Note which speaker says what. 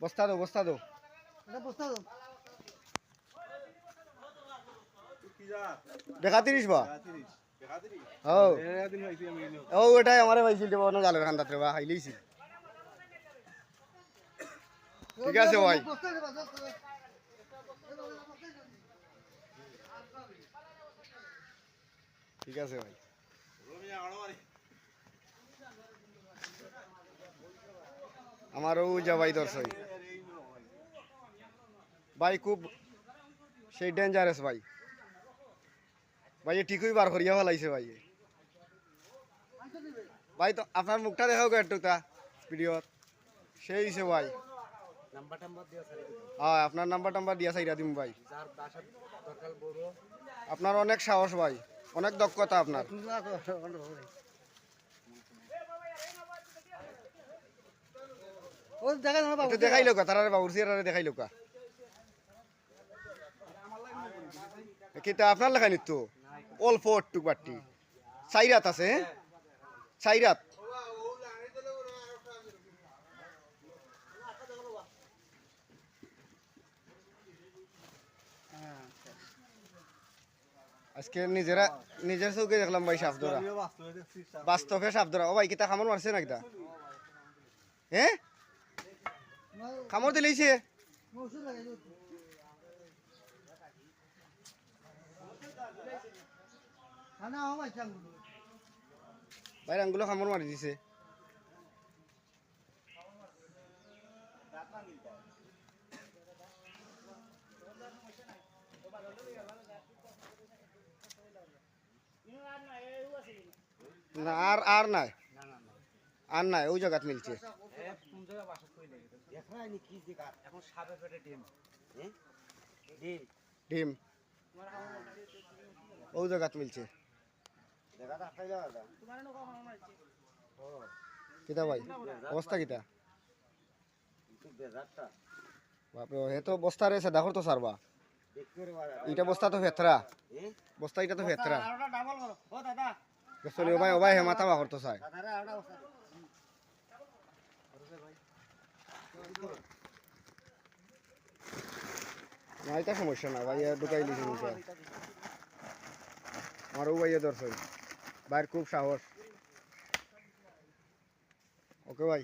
Speaker 1: বস্তা দো বস্তা দো
Speaker 2: বস্তা দাও।
Speaker 1: দেখা তিরিশ বা? ও। ও এটাই আমারে পাইছিল দেবো না জালের খান্দাত রে বা হাইলেইছি ঠিক আছে ভাই। ঠিক আছে ভাই। আমারও যা ভাই দর্শক ভাই খুব সেই ডেঞ্জারাস ভাই ভাই ঠিকই বার করিয়া ফেলাইছে ভাই ভাই তো আপনার মুখটা দেখাও গো একটু তা ভিডিওত সেই হিসে ভাই হ্যাঁ আপনার নাম্বার টাম্বার দিয়া চাইরা দিম ভাই আপনার অনেক সাহস ভাই অনেক দক্ষতা আপনার
Speaker 2: না তো, অন্য হবে। ও না বাবু
Speaker 1: তারারে বাবুর আপনার লেখা নিত? অল্প একটু বাট্টি সাইরাত আছে হ্যাঁ? সাইরাত। আজকে নিজেরা নিজের চৌকে দেখলাম ভাই সাপ ধরা। বাস্তবে সাপ ধরা। ও ভাই কিতা খামর মারছে না কিতা হ্যাঁ?
Speaker 2: হওয়া মাইছে আঙ্গুল।
Speaker 1: ভাই আঙ্গুলো খামর মারি দিছে। আর আর নাই। আর নাই, ওই জায়গাত মিলছে।
Speaker 3: এ কোন জায়গা বাসা কই লাগে দেখা নি কি জায়গা এখন সাপে পেটে ডিম। হ্যাঁ? ডিম।
Speaker 1: ডিম। মিলছে।
Speaker 3: দেখা তা।
Speaker 1: কিতা ভাই? অবস্থা কিতা? বাপরে হে তো বস্তা রে সেদা করতো সারবা। ইটা বস্তা তো ফেতরা। বস্তা ইটা তো ফেতরা।
Speaker 3: আরোটা ও দাদা।
Speaker 1: চলি ভাই ও ভাই হে মাথা বা করতো চাই না এটা সমস্যা না, ভাইয়া ঢুকাই লিখে নিতে আমারও ভাইয়া দর্শন ভাইয়ের খুব সাহস। ওকে ভাই।